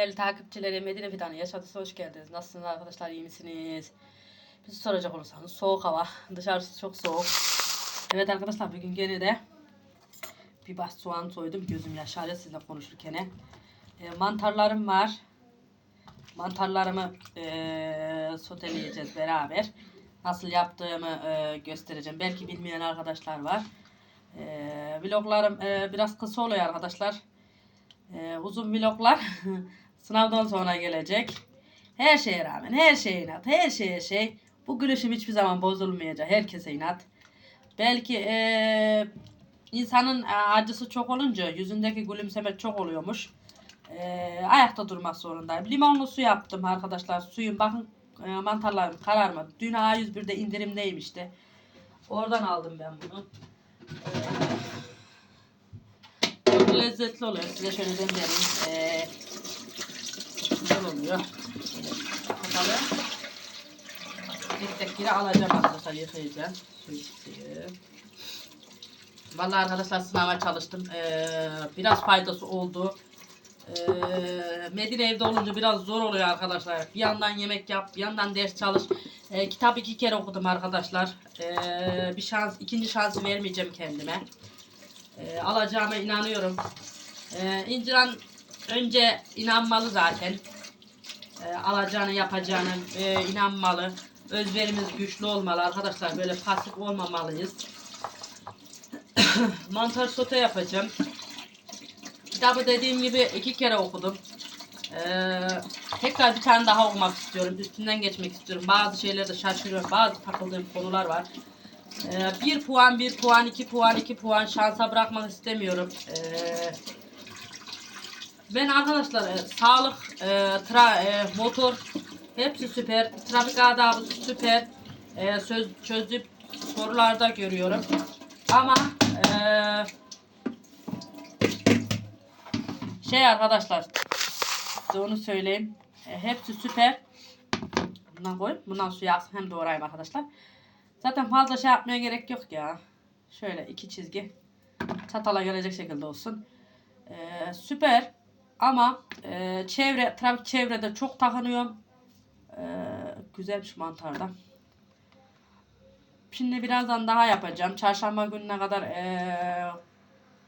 Değerli takipçilerim Medine Fidanı Yaşatısı hoş geldiniz. Nasılsınız arkadaşlar iyi misiniz? Bizi soracak olursanız soğuk hava. Dışarısı çok soğuk. Evet arkadaşlar bugün gene de bir baş soğan soydum. Gözüm yaşarıyor sizinle konuşurken. E, mantarlarım var. Mantarlarımı e, soteleyeceğiz beraber. Nasıl yaptığımı e, göstereceğim. Belki bilmeyen arkadaşlar var. E, vloglarım e, biraz kısa oluyor arkadaşlar. Ee, uzun vloglar sınavdan sonra gelecek. Her şeye rağmen, her şeye inat, her şeye şey. Bu gülüşüm hiçbir zaman bozulmayacak. Herkese inat. Belki ee, insanın e, acısı çok olunca yüzündeki gülümseme çok oluyormuş. Ee, ayakta durmak zorundayım. Limonlu su yaptım arkadaşlar. Suyun bakın e, mantarlarım kararmadı. Dün A101'de indirimdeymişti. Oradan aldım ben bunu. Çok lezzetli oluyor. Size şöyle göndereyim. Ee, güzel oluyor. Bakalım. Tek yine alacağım arkadaşlar yıkayacağım. Su. Vallahi arkadaşlar sınava çalıştım. Ee, biraz faydası oldu. Ee, Medine evde olunca biraz zor oluyor arkadaşlar. Bir yandan yemek yap, bir yandan ders çalış. Ee, kitap iki kere okudum arkadaşlar. Ee, bir şans, ikinci şansı vermeyeceğim kendime. Ee, alacağıma inanıyorum. Ee, İnciran önce inanmalı zaten. Ee, alacağını yapacağını e, inanmalı. Özverimiz güçlü olmalı arkadaşlar. Böyle pasif olmamalıyız. Mantar sote yapacağım. Kitabı dediğim gibi iki kere okudum. Ee, tekrar bir tane daha okumak istiyorum. Üstünden geçmek istiyorum. Bazı şeylerde şaşırıyorum. Bazı takıldığım konular var. Ee, bir puan, bir puan, iki puan, iki puan şansa bırakmak istemiyorum. Ee, ben arkadaşlar e, sağlık, e, tra, e, motor hepsi süper. Trafik adabı süper. E, söz çözdüğüm sorularda görüyorum. Ama e, şey arkadaşlar size onu söyleyeyim. E, hepsi süper. Bundan koy. Bundan suyu aksın hem doğrayayım arkadaşlar. Zaten fazla şey yapmaya gerek yok ya. Şöyle iki çizgi çatala gelecek şekilde olsun. Ee, süper ama e, çevre trafik çevrede çok takınıyorum. Ee, güzelmiş mantarda. Şimdi birazdan daha yapacağım. Çarşamba gününe kadar e,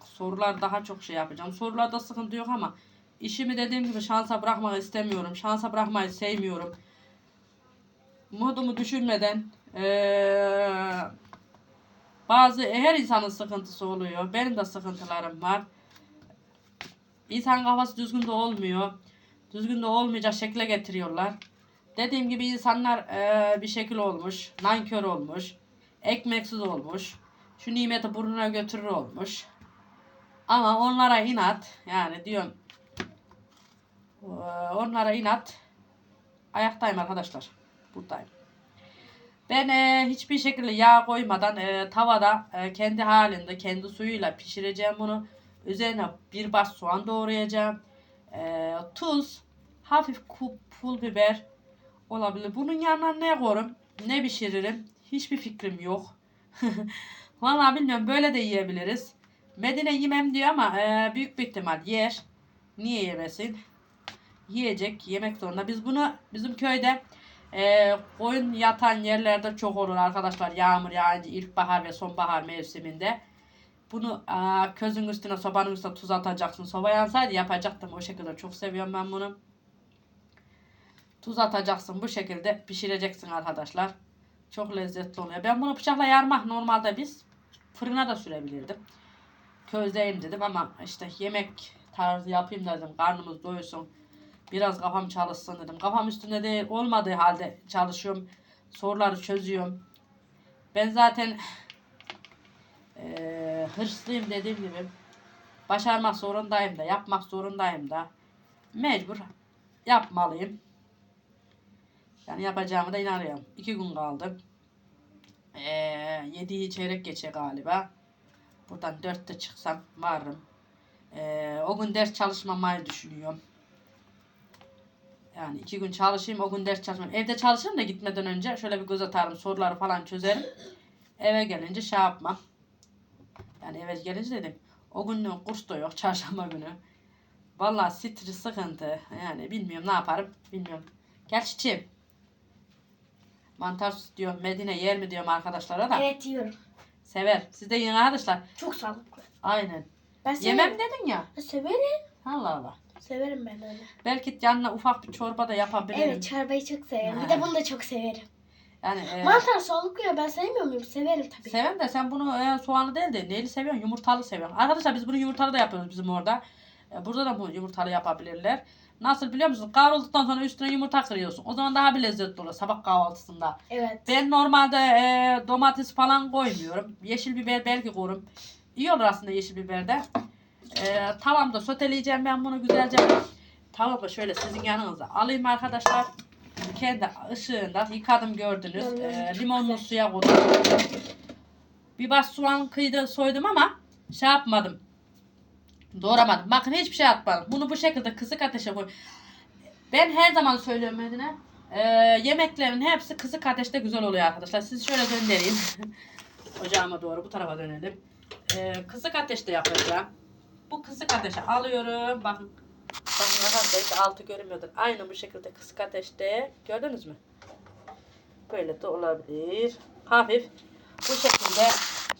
sorular daha çok şey yapacağım. Sorularda sıkıntı yok ama işimi dediğim gibi şansa bırakmak istemiyorum. Şansa bırakmayı sevmiyorum. Modumu düşürmeden ee, bazı her insanın sıkıntısı oluyor. Benim de sıkıntılarım var. İnsan kafası düzgün de olmuyor. Düzgün de olmayacak şekle getiriyorlar. Dediğim gibi insanlar e, bir şekil olmuş. Nankör olmuş. Ekmeksiz olmuş. Şu nimeti burnuna götürür olmuş. Ama onlara inat. Yani diyorum. e, Onlara inat. Ayaktayım arkadaşlar. Buradayım. Ben e, hiçbir şekilde yağ koymadan e, tavada e, kendi halinde kendi suyuyla pişireceğim bunu. Üzerine bir baş soğan doğrayacağım. E, tuz, hafif pul biber olabilir. Bunun yanına ne koyarım, ne pişiririm hiçbir fikrim yok. Vallahi bilmiyorum böyle de yiyebiliriz. Medine yemem diyor ama e, büyük bir ihtimal yer. Niye yemesin? Yiyecek, yemek zorunda. Biz bunu bizim köyde e, koyun yatan yerlerde çok olur arkadaşlar. Yağmur yağınca ilkbahar ve sonbahar mevsiminde. Bunu e, közün üstüne sobanın üstüne tuz atacaksın. Soba yansaydı yapacaktım o şekilde. Çok seviyorum ben bunu. Tuz atacaksın bu şekilde pişireceksin arkadaşlar. Çok lezzetli oluyor. Ben bunu bıçakla yarmak normalde biz fırına da sürebilirdim. Közleyeyim dedim ama işte yemek tarzı yapayım dedim. Karnımız doysun. Biraz kafam çalışsın dedim. Kafam üstünde değil olmadığı halde çalışıyorum. Soruları çözüyorum. Ben zaten eee hırslıyım dediğim gibi. Başarmak zorundayım da, yapmak zorundayım da. Mecbur yapmalıyım. Yani yapacağımı da inanıyorum. İki gün kaldı. Eee yediği çeyrek geçe galiba. Buradan dörtte çıksam varım. Eee, o gün ders çalışmamayı düşünüyorum. Yani iki gün çalışayım o gün ders çalışmam. Evde çalışırım da gitmeden önce şöyle bir göz atarım soruları falan çözerim. Eve gelince şey yapmam. Yani eve gelince dedim o gün kurs da yok çarşamba günü. Vallahi stres sıkıntı. Yani bilmiyorum ne yaparım bilmiyorum. Gerçi çim. Mantar diyorum Medine yer mi diyorum arkadaşlara da. Evet diyorum. Sever. Siz de yiyin arkadaşlar. Çok sağlıklı. Aynen. Ben severim. Yemem dedin ya. Ben severim. Allah Allah. Severim ben öyle. Belki yanına ufak bir çorba da yapabilirim. Evet çorbayı çok severim. Bir Ha. de bunu da çok severim. Yani e, Mantar sağlıklı ya ben sevmiyor muyum? Severim tabii. seven de sen bunu e, soğanlı değil de neyli seviyorsun? Yumurtalı seviyorsun. Arkadaşlar biz bunu yumurtalı da yapıyoruz bizim orada. E, burada da bu yumurtalı yapabilirler. Nasıl biliyor musun? Kahvaltıdan sonra üstüne yumurta kırıyorsun. O zaman daha bir lezzetli olur sabah kahvaltısında. evet. Ben normalde e, domates falan koymuyorum. Yeşil biber belki koyurum. İyi olur aslında yeşil biber de. E, tavamda soteleyeceğim ben bunu güzelce. Tavamı şöyle sizin yanınıza alayım arkadaşlar. Kendi ışığında yıkadım gördünüz. E, limonlu suya koydum. Bir baş soğan kıydı soydum ama şey yapmadım. Doğramadım. Bakın hiçbir şey atmadım. Bunu bu şekilde kısık ateşe koy. Ben her zaman söylüyorum Medine. Ee, yemeklerin hepsi kısık ateşte güzel oluyor arkadaşlar. Siz şöyle döndüreyim. Ocağıma doğru bu tarafa dönelim. Ee, kısık ateşte yapacağım. Bu kısık ateşe alıyorum. Bakın. Arkadaşlar belki altı görünmüyordur. Aynı bu şekilde kısık ateşte. Gördünüz mü? Böyle de olabilir. Hafif. Bu şekilde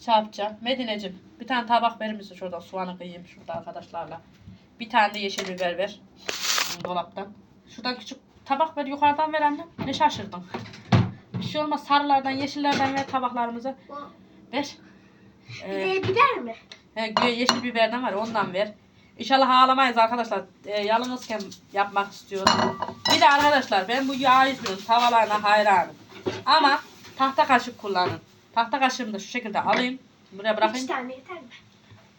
şey yapacağım. Medine'cim bir tane tabak verir misin şuradan soğanı kıyayım şurada arkadaşlarla. Bir tane de yeşil biber ver. Dolaptan. Şuradan küçük tabak ver yukarıdan ver. Ne şaşırdın? Bir şey olmaz sarılardan yeşillerden ver tabaklarımızı. Ver. Ee, biber mi? he, yeşil biberden var ondan ver. İnşallah ağlamayız arkadaşlar. Ee, yalnızken yapmak istiyorum. Bir de arkadaşlar ben bu yağ izliyorum. Tavalarına hayranım. Ama tahta kaşık kullanın. Tahta kaşığımı da şu şekilde alayım. Buraya İki bırakayım. tane yeter mi?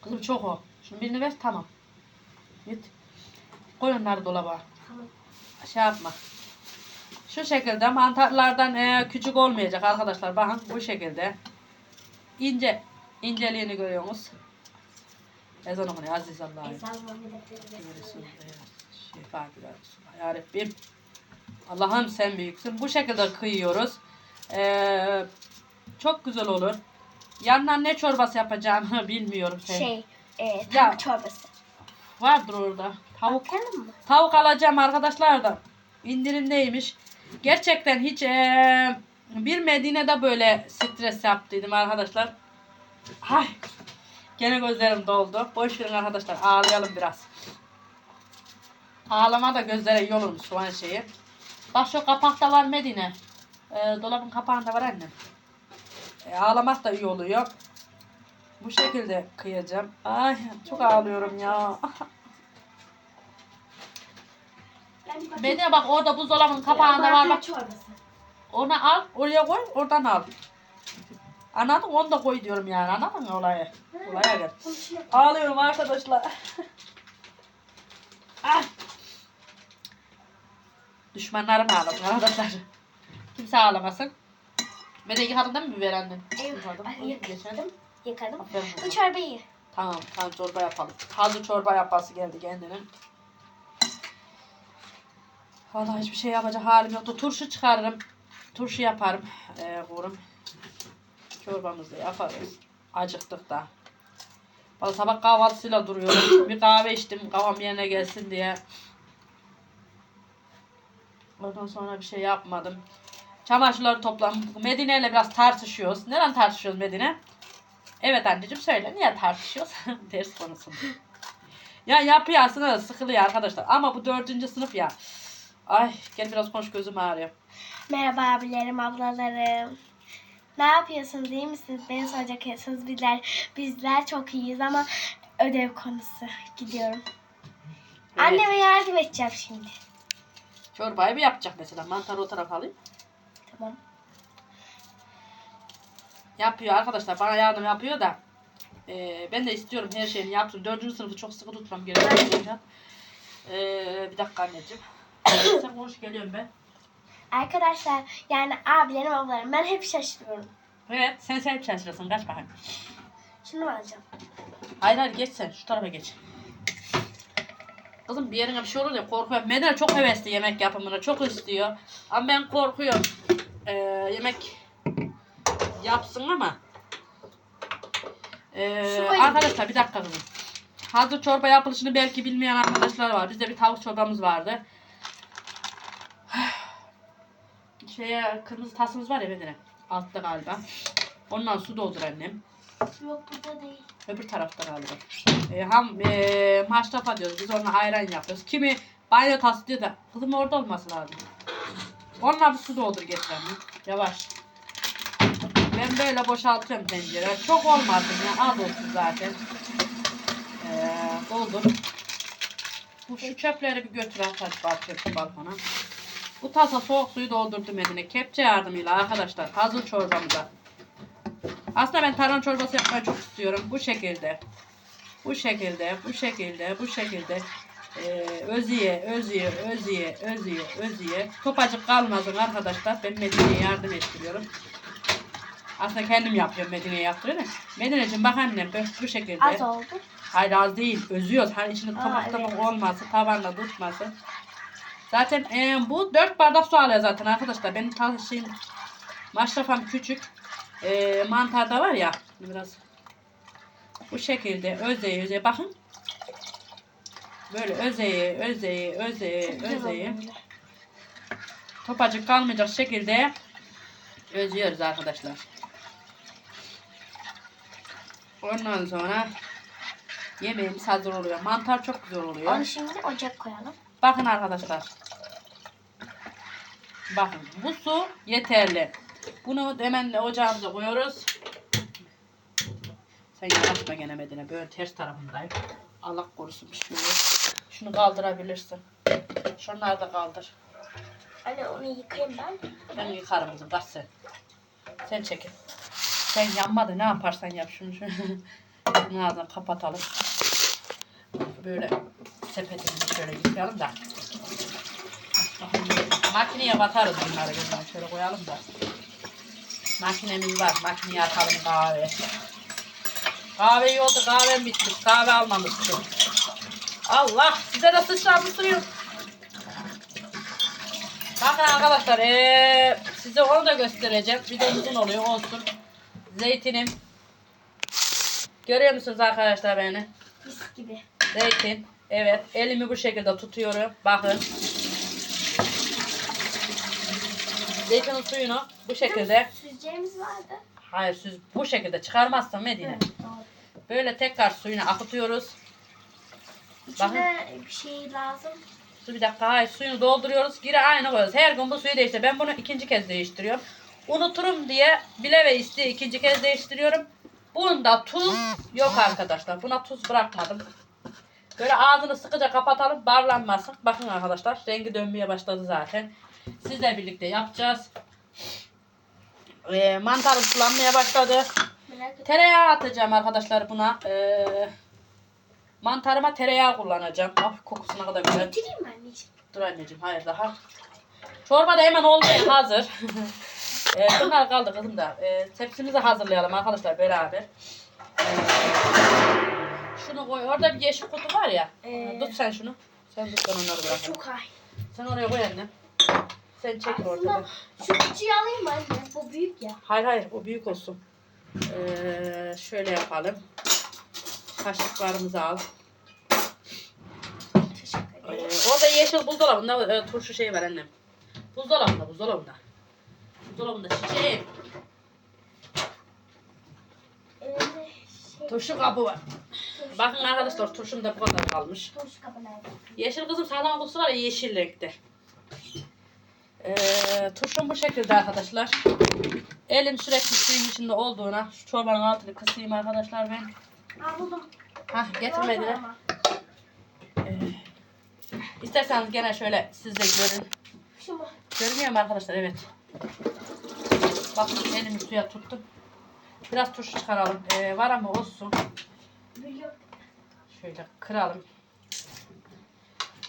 Kızım çok o. Şunu birini ver tamam. Git. Koy onları dolaba. Tamam. Şey yapma. Şu şekilde mantarlardan e, küçük olmayacak arkadaşlar. Bakın bu şekilde. ince inceliğini görüyorsunuz. Ezan okunuyor aziz Şifa Ya Rabbim. Allah'ım sen büyüksün. Bu şekilde kıyıyoruz. Ee, çok güzel olur. Yandan ne çorbası yapacağımı bilmiyorum. Sen. Şey, e, Ya. tavuk çorbası. Vardır orada. Tavuk Bakalım mı? Tavuk alacağım arkadaşlar da. İndirimdeymiş. Gerçekten hiç eee, bir Medine'de böyle stres yaptıydım arkadaşlar. Ay. Gene gözlerim doldu. Boş verin arkadaşlar. Ağlayalım biraz. Ağlama da gözlere iyi olurmuş soğan şeyi. Bak şu kapakta var Medine. Eee, dolabın kapağında var annem. E, ağlamak da iyi oluyor. Bu şekilde kıyacağım. Ay çok ağlıyorum ya. Medine bak orada buzdolabının kapağında var bak. Onu al, oraya koy, oradan al. Anladın? Onu da koy diyorum yani. Anladın mı olayı? Olaya gel. Ağlıyorum arkadaşlar. ah. Düşmanlarım ağlasın arkadaşlar. Kimse ağlamasın. Ve de yıkadın değil mi biber annen? Yıkadım. Yıkadım. Yıkadım. Aferin Bu çorbayı. Tamam, tamam çorba yapalım. Hazır çorba yapması geldi kendinin. Vallahi hiçbir şey yapacak halim yoktu. Turşu çıkarırım. Turşu yaparım. Ee, kurum. Çorbamızı yaparız. Acıktık da. Vallahi sabah kahvaltısıyla duruyorum. Bir kahve içtim kavam yerine gelsin diye. Ondan sonra bir şey yapmadım. Çamaşırları toplam. Medine ile biraz tartışıyoruz. Neden tartışıyoruz Medine? Evet anneciğim söyle niye tartışıyoruz? Ders konusunda. ya yapıyor aslında sıkılıyor arkadaşlar. Ama bu dördüncü sınıf ya. Ay gel biraz konuş gözüm ağrıyor. Merhaba abilerim, ablalarım. Ne yapıyorsunuz? iyi misiniz? Beni soracaksınız. Bizler, bizler çok iyiyiz ama ödev konusu. Gidiyorum. Evet. Anneme yardım edeceğim şimdi. Çorbayı bir yapacak mesela. Mantarı o tarafa alayım. Tamam. Yapıyor arkadaşlar. Bana yardım yapıyor da. eee, ben de istiyorum her şeyini yapsın. Dördüncü sınıfı çok sıkı tutmam gerekiyor. Eee bir dakika anneciğim. Sen konuş geliyorum ben. Arkadaşlar yani abilerim, ablalarım ben hep şaşırıyorum. Evet sen sen hep şaşırırsın. Kaç bakayım. Şunu mu alacağım? Hayır hayır geç sen şu tarafa geç. Kızım bir yerine bir şey olur ya korkuyorum. Medine çok hevesli yemek yapımına çok istiyor. Ama ben korkuyorum. Ee, yemek yapsın ama. Ee, koyayım. arkadaşlar bir dakika kızım. hazır çorba yapılışını belki bilmeyen arkadaşlar var. Bizde bir tavuk çorbamız vardı. Şeye kırmızı tasımız var ya Medine. Altta galiba. Ondan su doldur annem. Yok burada değil. Öbür tarafta galiba. E, ham e, maşrafa diyoruz. Biz onunla ayran yapıyoruz. Kimi banyo tası diyor da kızım orada olması lazım. Onunla bir su doldur getir anne. Yavaş. Ben böyle boşaltıyorum tencere. Çok olmasın ya. Az olsun zaten. E, doldur. Bu şu çöpleri bir götür arkadaşlar atıyorum balkona. Bu tasa soğuk suyu doldurdum Medine. Kepçe yardımıyla arkadaşlar. Hazır çorbamıza. Aslında ben tarhana çorbası yapmayı çok istiyorum. Bu şekilde. Bu şekilde, bu şekilde, bu şekilde. Ee, özüye, özüye, özüye, özüye, özüye. Topacık kalmasın arkadaşlar. Ben Medine'ye yardım ettiriyorum. Aslında kendim yapıyorum Medine'ye yaptırıyorum. Medine'cim bak annem bu şekilde. Az oldu. Hayır az değil. Özüyoruz. Hani içinde tabak tabak evet. olması, tavanla tutması. Zaten e, bu 4 bardak su alıyor zaten arkadaşlar. Benim şeyim, maşrafam küçük. E, mantar da var ya. Biraz bu şekilde özeye özeye bakın. Böyle özeye özeye özeye özeye. Topacık kalmayacak şekilde özüyoruz arkadaşlar. Ondan sonra yemeğimiz hazır oluyor. Mantar çok güzel oluyor. Onu şimdi ocak koyalım. Bakın arkadaşlar. Bakın bu su yeterli. Bunu hemen ocağımıza koyuyoruz. Sen yanaşma gene Medine. Böyle ters tarafındayım. Allah korusun olur. Şunu kaldırabilirsin. Şunları da kaldır. Anne onu yıkayayım ben. Ben yıkarım kızım. Kaç sen. Sen çekil. Sen yanmadı. Ne yaparsan yap şunu. şunu. Ağzını kapatalım. Böyle sepetimizi şöyle yıkayalım da. Makineye batarız bunları. Gözüne şöyle koyalım da. Makinemiz var. Makineye atalım kahve. Kahve yolda kahvem bitmiş. Kahve almamıştım. Allah size de sıçramış duruyor. Bakın arkadaşlar eee, size onu da göstereceğim. Bir de uzun oluyor olsun. Zeytinim. Görüyor musunuz arkadaşlar beni? Mis gibi. Zeytin. Evet elimi bu şekilde tutuyorum. Bakın. Zeytinin suyunu bu şekilde. Süzeceğimiz vardı. Hayır süz bu şekilde çıkarmazsın Medine. Evet, doğru. Böyle tekrar suyunu akıtıyoruz. İçine bir şey lazım. Su bir dakika hayır suyunu dolduruyoruz. Geri aynı koyuyoruz. Her gün bu suyu değiştir. Ben bunu ikinci kez değiştiriyorum. Unuturum diye bile ve isteye ikinci kez değiştiriyorum. Bunda tuz yok arkadaşlar. Buna tuz bırakmadım. Böyle ağzını sıkıca kapatalım. Barlanmasın. Bakın arkadaşlar rengi dönmeye başladı zaten. Sizle birlikte yapacağız. Ee, mantarım sulanmaya başladı. Tereyağı atacağım arkadaşlar buna. Ee, mantarıma tereyağı kullanacağım. Ah kokusu ne kadar güzel. Getireyim mi anneciğim? Dur anneciğim hayır daha. Çorba da hemen olmaya hazır. ee, bunlar kaldı kızım da. Ee, tepsimizi hazırlayalım arkadaşlar beraber. Ee, şunu koy. Orada bir yeşil kutu var ya. Ee, Tut sen şunu. Sen tut ben onları bırak. Çok ay. Sen oraya koy anne. Sen çek Aslında ortadan. şu küçüğü alayım mı anne? Bu büyük ya. Hayır hayır o büyük olsun. Ee, şöyle yapalım. Kaşıklarımızı al. Teşekkür Ee, orada yeşil buzdolabında e, turşu şey var annem. Buzdolabında buzdolabında. Buzdolabında şey, Ee, şey, turşu kabı var. Bakın arkadaşlar turşum da bu kadar kalmış. Turşu kabı nerede? Yeşil kızım sağlam kutusu var ya yeşil renkte. Ee, turşum bu şekilde arkadaşlar. Elim sürekli suyun içinde olduğuna şu çorbanın altını kısayım arkadaşlar ben. Aa buldum. Hah getirmediler. Ee, isterseniz gene şöyle siz de görün. Mu? Görünüyor mu arkadaşlar? Evet. Bakın elimi suya tuttum. Biraz turşu çıkaralım. Ee, var ama olsun. Şöyle kıralım.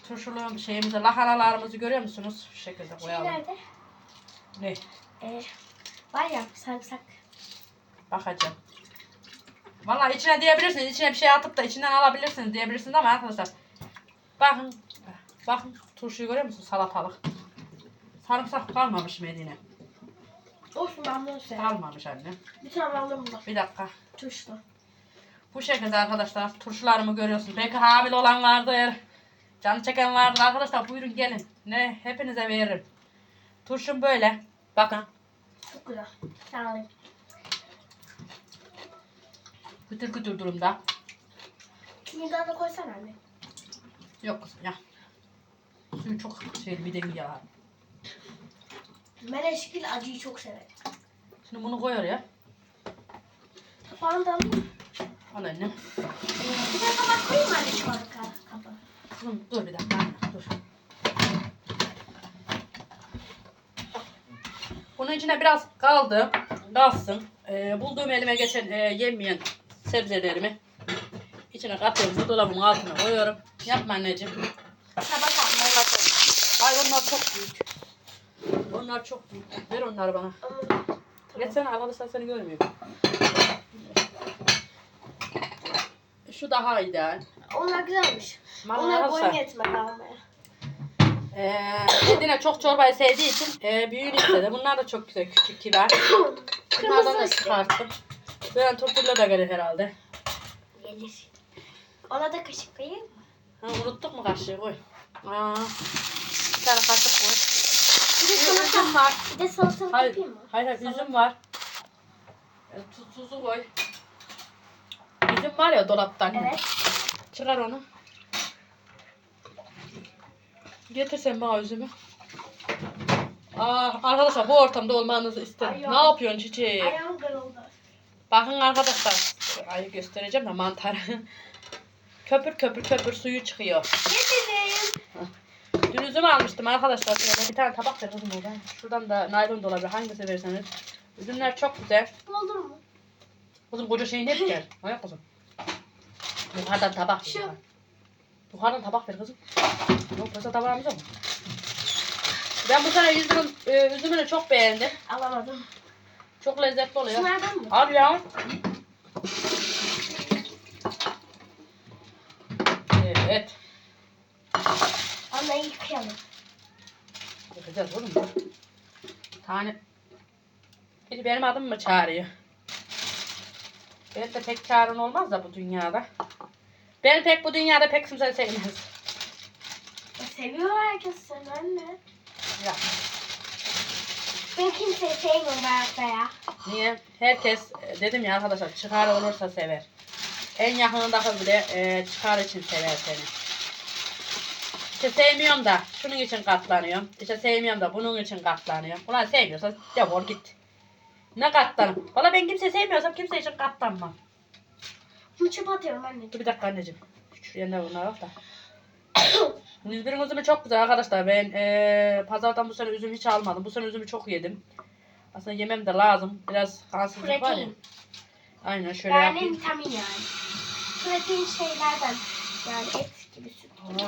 Turşulu şeyimizi, lahanalarımızı görüyor musunuz? Şu şekilde Şey koyalım. nerede? Ne? Ee, var ya sarımsak. Bakacağım. Vallahi içine diyebilirsiniz. içine bir şey atıp da içinden alabilirsiniz diyebilirsiniz ama arkadaşlar. Bakın. Bakın turşuyu görüyor musunuz? Salatalık. Sarımsak kalmamış Medine. Olsun ben bunu seviyorum. Kalmamış anne. Bir tane aldım bunu. Bir dakika. Turşu. Bu şekilde arkadaşlar turşularımı görüyorsunuz. Belki hamile olan vardır. Canı çeken vardır. Arkadaşlar buyurun gelin. Ne hepinize veririm. Turşum böyle. Bakın. Çok güzel. Sen alayım. Kütür kütür durumda. Da koysana anne. Yok kızım ya. Suyu çok şey bir deli ya. Ben eşkil acıyı çok severim. Şimdi bunu koy oraya. Kapağını da alayım. Al annem. Bir de kabak koyayım anne şu arka kapağı? Kızım dur bir dakika dur. Bunun içine biraz kaldı. Kalsın. Ee, bulduğum elime geçen e, yemeyen sebzelerimi içine katıyorum. Bu dolabın altına koyuyorum. Yapma anneciğim. Kabak almayı Ay onlar çok büyük. Onlar çok büyük. Ver onları bana. Geçsene arkadaşlar seni görmüyor. Şu daha ideal. Onlar güzelmiş. Bana Onlar boyun arkadaşlar, yetmez almaya. Ee, Medine çok çorbayı sevdiği için e, büyüğünü istedi. Bunlar da çok güzel küçük kibar. Bunlardan da Kırmızı işte. çıkarttım. Böyle tortilla da gelir herhalde. Gelir. Ona da kaşık koyayım mı? Ha, unuttuk mu kaşığı koy. Aa, bir tane kaşık koy. Bir de salata var. Bir de salatalık Hayır, yapayım mı? hayır, hayır üzüm var. E, tuz, tuzu koy. Üzüm var ya dolaptan. Evet. Çıkar onu. Getir sen bana üzümü. Aa, arkadaşlar bu ortamda olmanızı isterim. Ay, ne ya. yapıyorsun çiçeği? Ayağım kırıldı. Bakın arkadaşlar. Ayı göstereceğim de mantarı. köpür köpür köpür suyu çıkıyor. Getireyim. Dün üzüm almıştım arkadaşlar. Şöyle bir tane tabak ver kızım oradan. Şuradan da naylon da olabilir. Hangisi verirseniz. Üzümler çok güzel. Olur mu? Kızım koca şeyin hep gel. Ayak kızım. Yukarıdan tabak. Şu. yukarı. Yukarıdan tabak ver kızım. Yok mesela tabağımız yok? Ben bu sene üzümün, e, üzümünü çok beğendim. Alamadım. Çok lezzetli oluyor. Şunlardan mı? Al ya. Evet. Onları yıkayalım. Bakacağız oğlum. Tane. Biri benim adımı mı çağırıyor? Benim de pek çağrın olmaz da bu dünyada. Ben pek bu dünyada pek kimse sevmez. Seviyor herkes seni anne. Ya. Ben kimseyi sevmiyorum hayatta ya. Niye? Herkes e, dedim ya arkadaşlar çıkar olursa sever. En yakınındaki bile e, çıkar için sever seni. İşte sevmiyorum da şunun için katlanıyorum. İşte sevmiyorum da bunun için katlanıyorum. Ulan sevmiyorsa defol git. Ne katlanım? Valla ben kimseyi sevmiyorsam kimse için katlanmam. Bunu çöpe atıyorum anne. Dur bir dakika anneciğim. Şu yerine bunlar bak da. 101'in üzümü çok güzel arkadaşlar. Ben eee pazardan bu sene üzüm hiç almadım. Bu sene üzümü çok yedim. Aslında yemem de lazım. Biraz kansızlık var ya. Protein. Aynen şöyle Yani yapayım. vitamin yani. Protein şeylerden. Yani et gibi süt. Aa.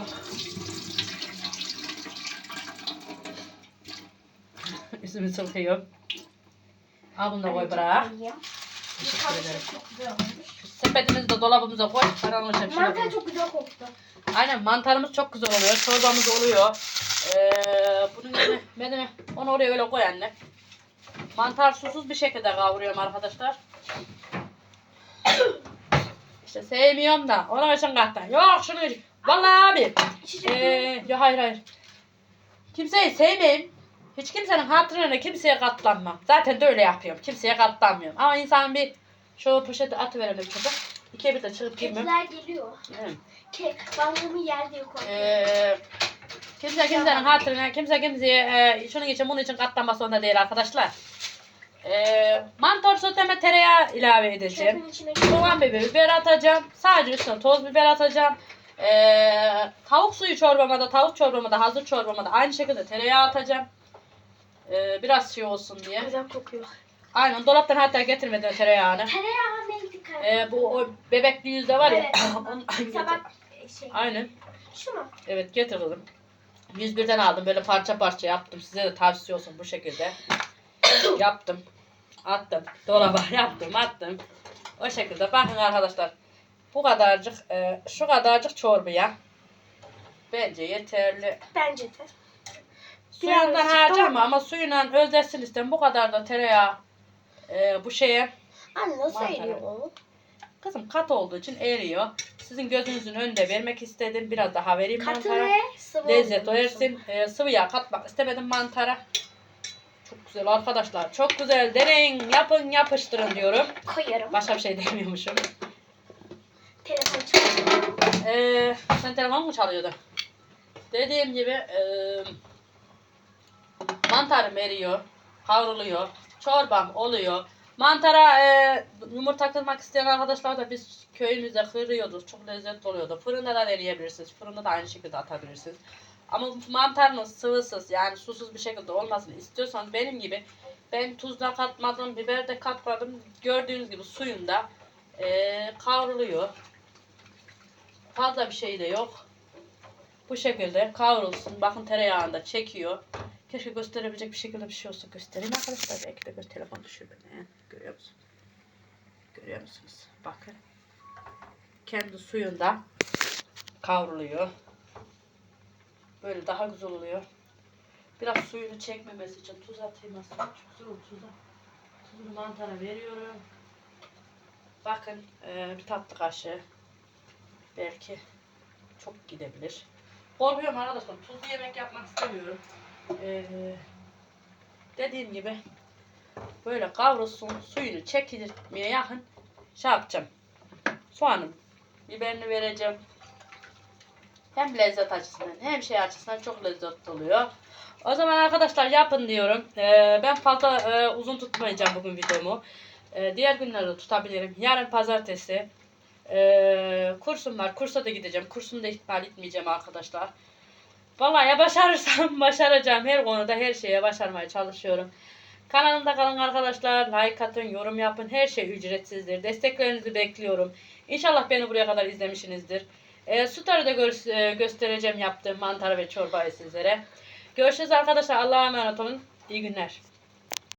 Üzümü sıkıyor. Al bunu da koy bırak. Güzel olmuş. Sepetimizi de dolabımıza koy. Karanlık şöyle Mantar koy. çok güzel koktu. Aynen mantarımız çok güzel oluyor. Çorbamız oluyor. Ee, bunun içine benim onu oraya öyle koy anne. Mantar susuz bir şekilde kavuruyorum arkadaşlar. İşte sevmiyorum da onun için kattan. Yok şunu Vallahi abi. Ee, ya hayır hayır. Kimseyi sevmeyeyim. Hiç kimsenin hatırına kimseye katlanmam. Zaten de öyle yapıyorum. Kimseye katlanmıyorum. Ama insan bir şu poşeti atıverelim çocuk. De çıkıp girmem. Kediler geliyor. Evet. Ke balığımı yer diye korkuyorum. Ee, kimse kimsenin hatırına, kimse kimseye e, şunun için bunun için katlanmak zorunda değil arkadaşlar. Ee, mantar soteme tereyağı ilave edeceğim. Soğan ve biber atacağım. Sadece üstüne toz biber atacağım. Ee, tavuk suyu çorbama da, tavuk çorbama da, hazır çorbama da aynı şekilde tereyağı atacağım. Ee, biraz şey olsun diye. Güzel kokuyor. Aynen dolaptan hatta getirmedim tereyağını. Tereyağı neydi kanka? Ee, bu o bebekli yüzde var ya. Evet. onu- Sabah şey. Aynen. Şu mu? Evet getir kızım. 101'den aldım böyle parça parça yaptım. Size de tavsiye olsun bu şekilde. yaptım. Attım. Dolaba yaptım attım. O şekilde bakın arkadaşlar. Bu kadarcık e, şu kadarcık çorbaya bence yeterli. Bence de. Suyundan harcama ama suyundan özleşsin istem. Bu kadar da tereyağı e, bu şeye Anne nasıl eriyor o? Kızım kat olduğu için eriyor. Sizin gözünüzün önünde vermek istedim. Biraz daha vereyim Katı mantara. ve sıvı Lezzet olsun. versin. Ee, sıvı yağ katmak istemedim mantara. Çok güzel arkadaşlar. Çok güzel. Deneyin, yapın, yapıştırın diyorum. Koyuyorum. Başka bir şey demiyormuşum. Telefon çalıyor. Ee, sen telefon mu çalıyordu? Dediğim gibi e, mantarım eriyor, kavruluyor, çorbam oluyor. Mantara e, yumurta kırmak isteyen arkadaşlar da biz köyümüzde kırıyorduk. Çok lezzetli oluyordu. Fırında da deneyebilirsiniz. Fırında da aynı şekilde atabilirsiniz. Ama mantarınız sıvısız yani susuz bir şekilde olmasını istiyorsanız benim gibi ben tuz da katmadım, biber de katmadım. Gördüğünüz gibi suyunda e, kavruluyor. Fazla bir şey de yok. Bu şekilde kavrulsun. Bakın tereyağında çekiyor. Keşke gösterebilecek bir şekilde bir şey olsa göstereyim arkadaşlar. Belki de göz telefon düşüyor beni. Görüyor musunuz? Görüyor musunuz? Bakın. Kendi suyunda kavruluyor. Böyle daha güzel oluyor. Biraz suyunu çekmemesi için tuz atayım aslında. Çok güzel olur. Tuzunu mantara veriyorum. Bakın eee, bir tatlı kaşığı. Belki çok gidebilir. Korkuyorum arkadaşlar. Tuzlu yemek yapmak istemiyorum. Ee, dediğim gibi böyle kavrulsun. Suyunu çekilmeye yakın şey yapacağım. Soğanım. Biberini vereceğim. Hem lezzet açısından hem şey açısından çok lezzetli oluyor. O zaman arkadaşlar yapın diyorum. Ee, ben fazla e, uzun tutmayacağım bugün videomu. Ee, diğer günlerde tutabilirim. Yarın pazartesi. Ee, kursum var. Kursa da gideceğim. Kursumu da ihmal etmeyeceğim arkadaşlar. Vallahi ya başarırsam başaracağım. Her konuda her şeye başarmaya çalışıyorum. Kanalımda kalın arkadaşlar. Like atın, yorum yapın. Her şey ücretsizdir. Desteklerinizi bekliyorum. İnşallah beni buraya kadar izlemişsinizdir. Ee, Sutar'ı da gö- e, göstereceğim yaptığım mantar ve çorbayı sizlere. Görüşürüz arkadaşlar. Allah'a emanet olun. İyi günler.